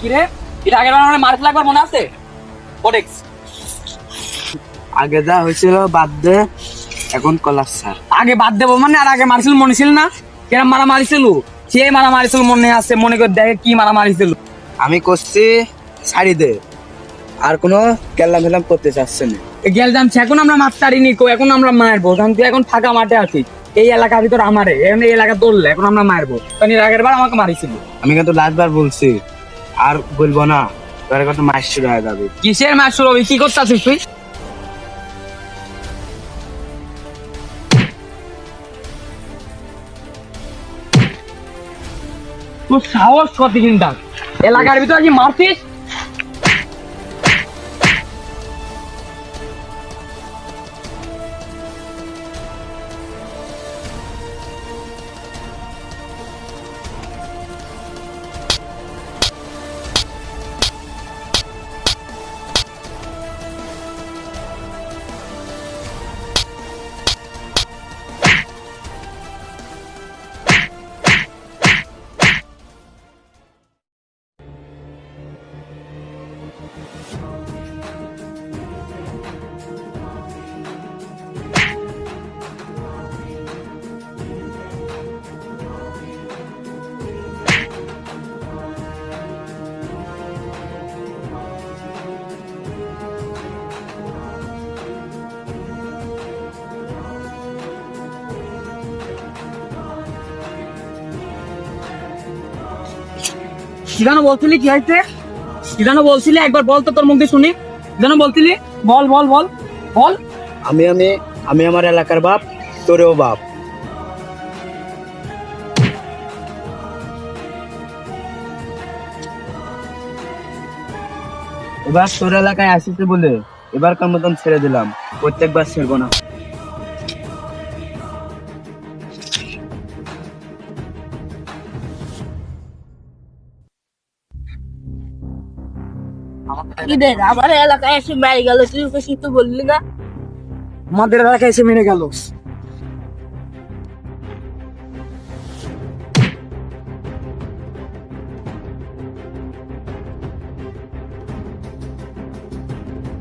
কি রে এটা আগের বার আমরা মার্ক লাগবার মনে আছে? কোডেক্স আগে যা হয়েছিল বাদ দে এখন স্যার। আগে বাদ দেবো মানে আর আগে মারিছিল মনে ছিল না? কেরম মারা মারিছিল সে মারা মারিছিল মনে আছে? মনে করে দেখে কি মারা মারিছিল আমি করছি ছাড়ি দে। আর কোনো কেল্লা ফেলাম করতে চাচ্ছে না। গেল যাম এখন আমরা মাছ ছাড়িনি কো এখন আমরা মারবো। কারণ তুই এখন ফাঁকা মাঠে আছিস। এই এলাকার ভিতর আমারে এখন এই এলাকা দৌড়লে এখন আমরা মারবো। কারণ এর আগের বার আমাকে মারিছিল। আমি কিন্তু লাস্টবার বলছি আর বলব না, তোর কত মাস শুরু হয়ে যাবে। কিসের মাস শুরু হবে? কি করতে আছিস তুই? তোর সাহস কত কিন্তু এলাকার ভিতরে কি মারছিস? যেন বলছিলি কি হয়েছে? যেন বলছিলি, একবার বল তো তোর মুখ দিয়ে শুনি। যেন বলছিলি, বল বল বল বল। আমি আমি আমি আমার এলাকার বাপ, তোরেও বাপ। এবার তোর এলাকায় আসিতে বলে এবারকার মতন ছেড়ে দিলাম। প্রত্যেকবার ছেড়বো না। ঈদের আমার এলাকায় এসে মেরে গেল তুই ওকে বললি না? আমাদের এলাকায় এসে মেরে গেল।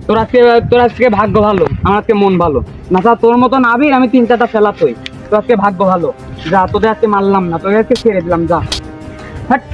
তোর আজকে তোর আজকে ভাগ্য ভালো আমার আজকে মন ভালো। না তা তোর মতন আবির আমি তিন চারটা ফেলাতই তোর আজকে ভাগ্য ভালো। যা তোদের আজকে মারলাম না তোদের আজকে ছেড়ে দিলাম যা। হ্যাট।